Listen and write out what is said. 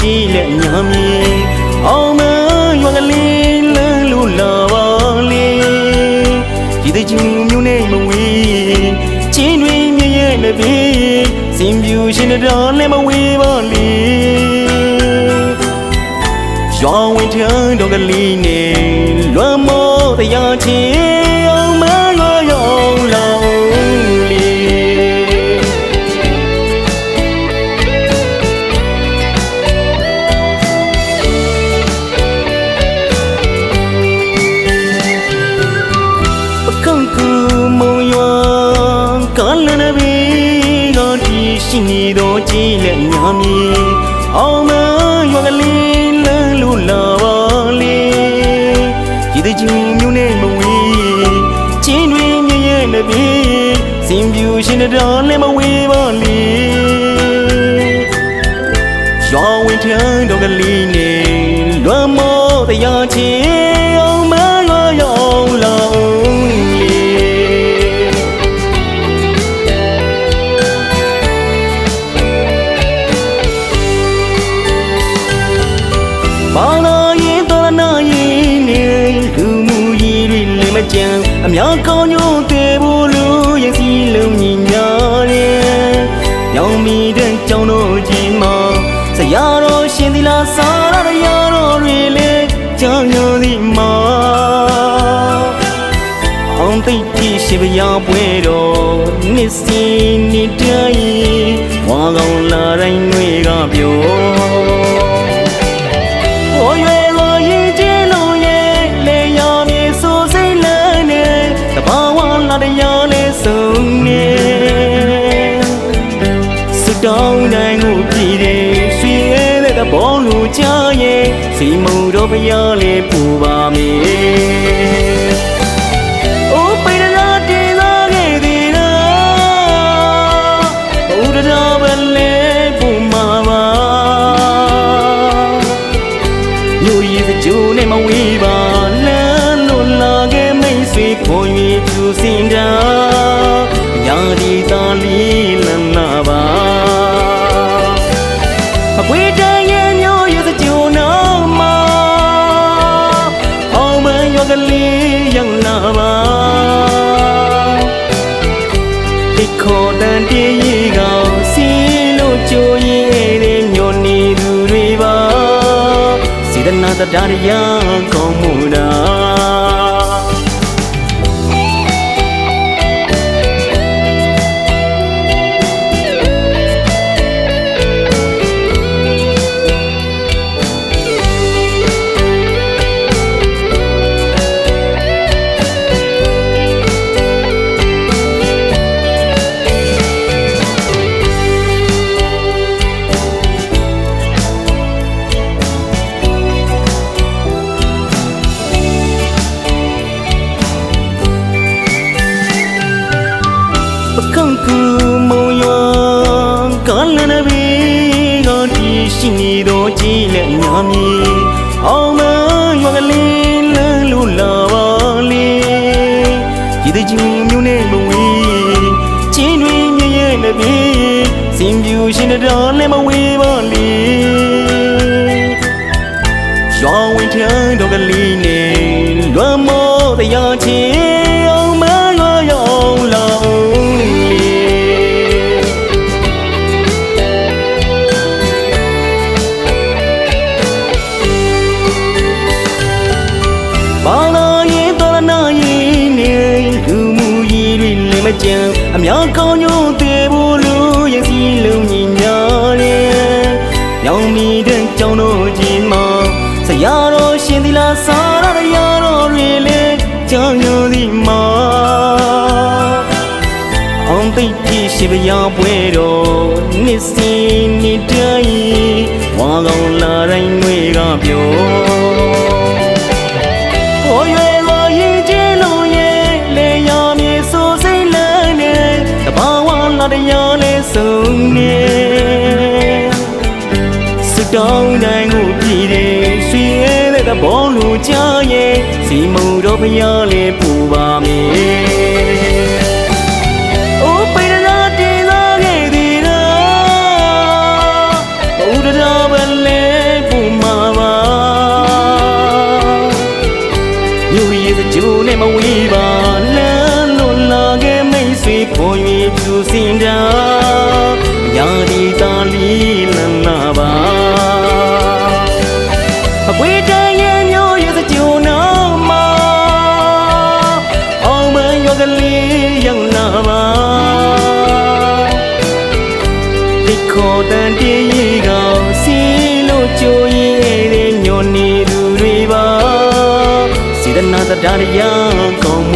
ကြည်လက်ညာမြေအောင်မရွာကလေးလန်းလူလာပါလေဒီတဲ့ချင်းမျိုးနဲ့မဝေးချင်းတွင်မြရဲ့မပေးစင်ပြူရှင်တော်လည်းမဝေးပါလေရွာဝင်ထံတော်ကလေးနဲ့လွမ်းမောတရားချင်း ကလနဘီကတီရှိနေတော့ကြည်လက်ညာမီအောင်မရွာကလေးလန်းလူလာပါလေဒီတချင်းမျိုးနဲ့မဝေးချင်းတွေမြရဲ့ရဲ့နဘီစင်ပြူရှင်တော်လည်းမဝေးပါလေရွာဝင်ထန်းတော်ကလေးနဲ့ ဘာနာရင်တော်နာရင်နေလူမှုကြီးတွေလည်းမကြံအများကောင်းညို့သေးဖို့လို့ရင်စီလုံးညီညာတယ်။ရောင်မီတဲ့ကြောင်းတို့ကြီးမှာဆရာတော်ရှင်သီလာစာရရတော်တွေလည်းကြောင်းညိုသည်မှာအောင်သိတိရှိပရာပွဲတော်နှစ်စီနှစ်တိုင်းဝါကောင်လာတိုင်းတွေကပြော တရားနဲ့ဆုံးနေစတောင်းတိုင်းကိုပြည်တယ်ရွှေတဲ့တဘောလူချရဲ့စီမုံတော်ဘုရားလေးပူပါမေအိုးပိရနာတေသာခဲ့သေးတာဘုရားဘယ်လဲပူမှာပါလူရည်ကြိုးနဲ့မဝေးပါ ခဲ့မိတ်ဆွေခွန်၍ဖြူစင်တာညာဒီသာလီလမ်းနာပါအကွေတန်ရဲ့မြို့ရည်စကြိုးနောက်မှာအောင်မရွက်ကလေးရောက်လာပါဒီခေါ်တန်တေးရီကောင်စီလို့ကြိုးရင်တဲ့ညို နေသူတွေပါစေတနာတရားရကောင်းမှုတာပကံကူမုံရွာကလနဘီကတီရှိနေတော့ကြည်လက်ညာမီအောင်မရွာကလေးလန်းလူလာပါလေဒီတချင်းမျိုးနဲ့မဝေးချင်းတွေမြရဲ့နဘီစင်ပြူရှင်တော်လည်းမဝေးပါလေရွာဝင်ထန်းတော်ကလေးနဲ့လွမ်းမောတရားချ မကြံအများကောင်းညို့သေးဖို့လို့ရင်စီလုံးညီညာတယ်။ရောင်မီတဲ့ကြောင်းတို့ကြီးမှာဆရာတော်ရှင်သီလာစာရရတော်တွေလည်းကြောင်းညိုသည်မှာအောင်သိတိရှိပရာပွဲတော်နှစ်စီနှစ်တိုင်းဝါကောင်လာ ဆုံးနေစတောင်းတိုင်းကိုပြည်တယ်ဆွေတဲ့သဘောလိုချရဲ့စီမုံတော်ဖျားလေးပူပါမေအိုးပေရနာတင်လာခဲ့သေးတာဘူဒရာဘလဲပူမှာပါယူရဲ့ကြိုးနဲ့မဝေးပါလမ်းလွန်လာခဲ့မိတ်ဆွေခွန်၍သူစင်တာ yang nama Ikho tan ti yi ga si lo chu yi de nyon ni du ri ba si da na da da ya kong